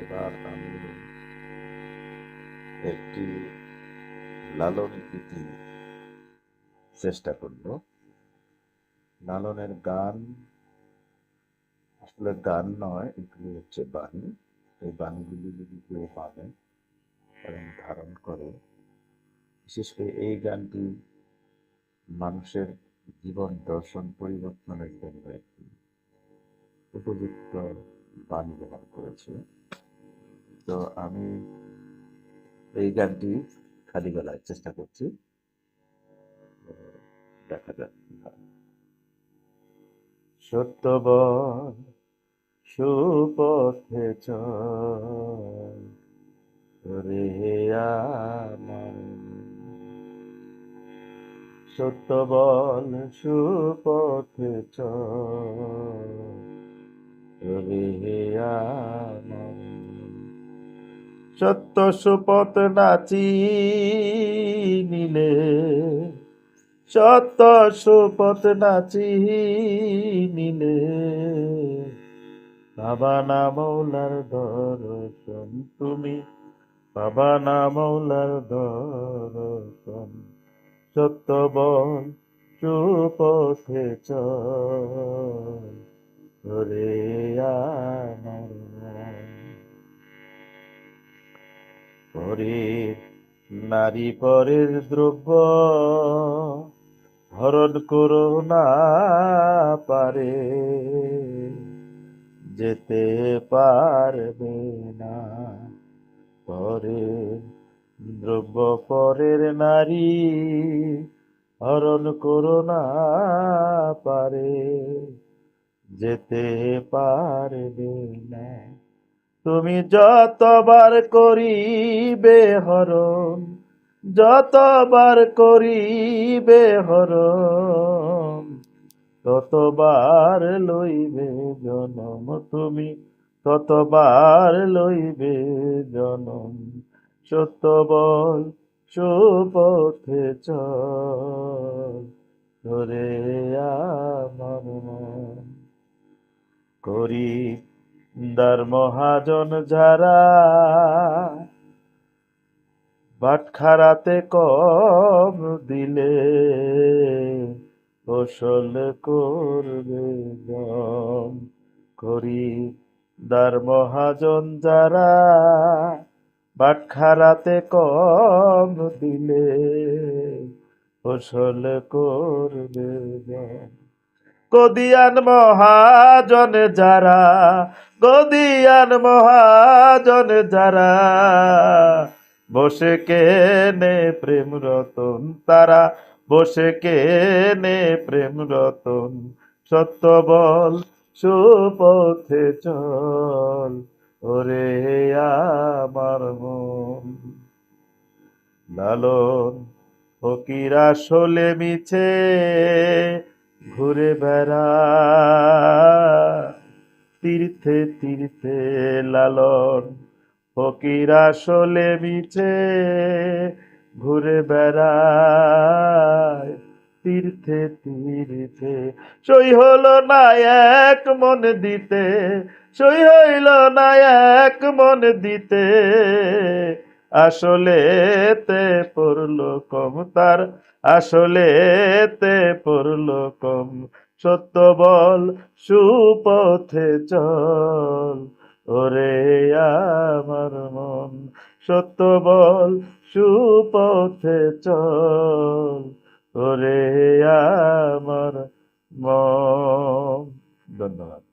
এবার আমি একটি লালন গীতি চেষ্টা করব। লালনের গান আসলে গান নয়, এগুলি হচ্ছে বাণী এই বাণীগুলি যদি কেউ মানে এবং ধারণ করে। বিশেষ করে এই গানটি মানুষের জীবন দর্শন পরিবর্তনের জন্য একটি উপযুক্ত বাণী ব্যবহার করেছে। তো আমি এই গানটি খালি গলায় চেষ্টা করছি। দেখা যাক। সত্য সুপথে সত্য বল, সুপথে চল, রে সত্য সুপথ নাচি নিলে। সত্য সুপথ নাচি নিলে। বাবা না মৌলার দর্শন তুমি। বাবা না মৌলার দর্শন সত্য বল সুপথে চল। নারী পরের দ্রব্য হরণ করো না পারে, যেতে পারবে না পরে। দ্রব্য পরের নারী হরণ করো না পারে, যেতে পারবে না তুমি যতবার করিবে হরণ, যতবার করিবে হরণ, ততবার লইবে জনম তুমি, ততবার লইবে জনম, সত্য বল সুপথে চল, ধরে আমার করি দার মহাজন যারা বাটখারাতে কম দিলে ফসল করবে জম করি। দার মহাজন যারা বাটখারাতে কম দিলে ফসল করবে জম গদিয়ান মহাজন যারা, গদিয়ান মহাজন যারা, বসে কেনে প্রেম রতন তারা, বসে কেনে প্রেম রতন, সত্য বল সুপথে চল, ওরে আমার মন। লালন ফকিরা শোলে মিছে ঘুরে বেড়া, তীর্থে তীর্থে লালন। ফকিরা আসলে মিছে, ঘুরে বেড়ায়, তীর্থে তীর্থে। সই হলো না এক মন দিতে, সই হইল না এক মন দিতে। আসলে তে পড়ল কম, তার আসলে তে পড়ল কম। সত্য বল, সুপথে চল। ওরে আমার মন, সত্য বল, সুপথে চল। ওরে আমার মন।